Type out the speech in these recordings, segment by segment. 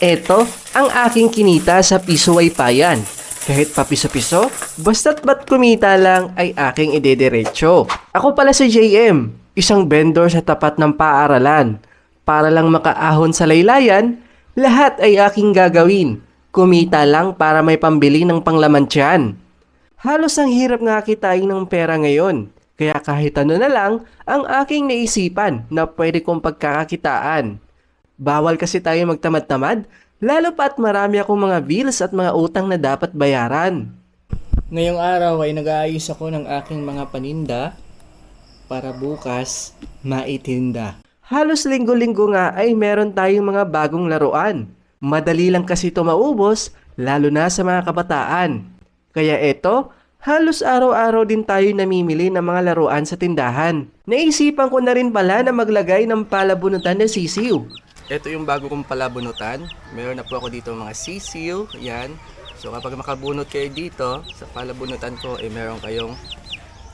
Eto ang aking kinita sa piso waypayan. Kahit pa piso-piso, basta't ba't kumita lang ay aking idederecho. Ako pala si JM, isang vendor sa tapat ng paaralan. Para lang makaahon sa laylayan, lahat ay aking gagawin. Kumita lang para may pambili ng panglaman tiyan. Halos ang hirap nga kitain ng pera ngayon. Kaya kahit ano na lang ang aking naisipan na pwede kong pagkakakitaan. Bawal kasi tayo magtamad-tamad, lalo pa't marami akong mga bills at mga utang na dapat bayaran. Ngayong araw ay nag-aayos ako ng aking mga paninda para bukas maitinda. Halos linggo-linggo nga ay meron tayong mga bagong laruan. Madali lang kasi ito maubos, lalo na sa mga kabataan. Kaya eto, halos araw-araw din tayo namimili ng mga laruan sa tindahan. Naisipan ko na rin pala na maglagay ng palabunutan na sisiw. Ito yung bago kong palabunutan. Meron na po ako dito mga sisiw. Yan. So kapag makabunot kayo dito, sa palabunutan ko, eh meron kayong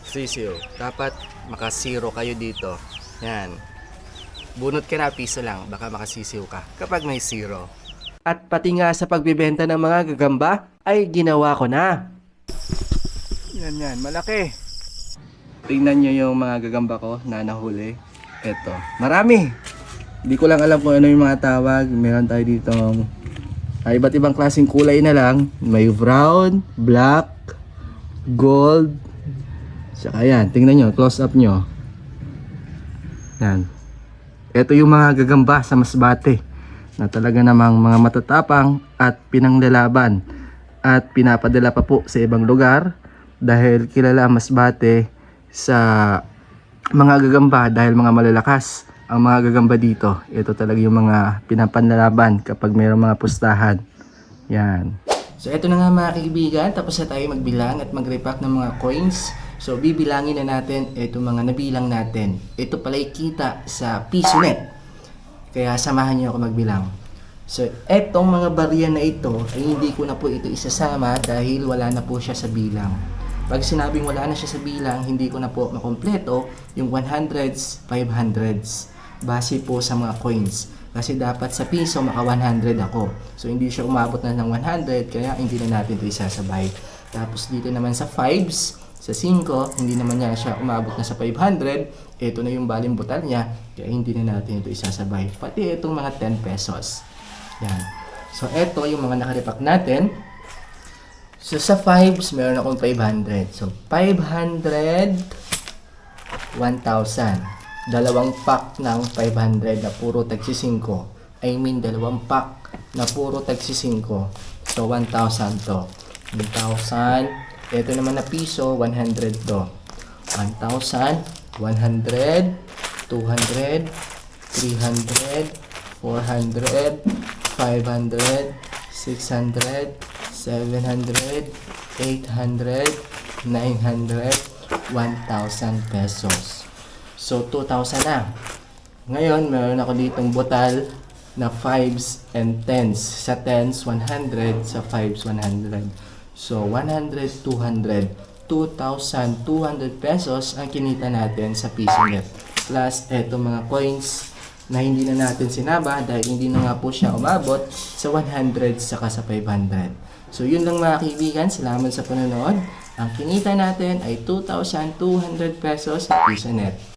sisiw. Dapat makasiro kayo dito. Yan. Bunot ka na, piso lang. Baka makasisiw ka kapag may zero. At pati nga sa pagbibenta ng mga gagamba, ay ginawa ko na. Yan yan, malaki. Tingnan nyo yung mga gagamba ko na nahuli. Eto, marami. Hindi ko lang alam kung ano yung mga tawag. Meron tayo dito ay iba't ibang klaseng kulay na lang. May brown, black, gold. Saka yan, tingnan nyo, close up nyo. Yan. Ito yung mga gagamba sa masbate na talaga namang mga matatapang at pinanglalaban at pinapadala pa po sa ibang lugar dahil kilala ang masbate sa mga gagamba dahil mga malalakas ang mga gagamba dito. Ito talaga yung mga pinapanlalaban kapag mayroong mga pustahan. Yan. So ito na nga mga kaibigan, tapos na tayo magbilang at mag-repack ng mga coins. So bibilangin na natin ito mga nabilang natin. Ito pala kita sa piso. Kaya samahan niyo ako magbilang. So etong mga barya na ito ay hindi ko na po ito isasama dahil wala na po siya sa bilang. Pag sinabing wala na siya sa bilang, hindi ko na po makompleto yung 100s, 500s base po sa mga coins. Kasi dapat sa piso maka 100 ako. So hindi siya umabot na ng 100 kaya hindi na natin ito isasabay. Tapos dito naman sa 5s, sa 5, hindi naman niya siya umabot na sa 500. Ito na yung balimbutan niya kaya hindi na natin ito isasabay. Pati itong mga 10 pesos. Yan. So ito yung mga nakarepack natin. So sa 5s, meron akong 500. So 500, 1,000. Dalawang pack ng 500 na puro tagsi 5. I mean, dalawang pack na puro tagsi 5. So 1,000 to. 1,000. Ito naman na piso, 100 to. 1,000, 100, 200, 300, 400, 500, 600, 700, 800, 900, 1,000 pesos. So, 2,000 na. Ngayon, meron ako ditong butal na 5s and 10s. Sa 10s, 100. Sa 5s, 100. So, 100, 200. 2,200 pesos ang kinita natin sa piso net. Plus, eto mga coins na hindi na natin sinaba dahil hindi na nga po siya umabot sa 100 saka sa 500. So, yun lang mga kaibigan. Salamat sa panonood. Ang kinita natin ay 2,200 pesos sa piso net.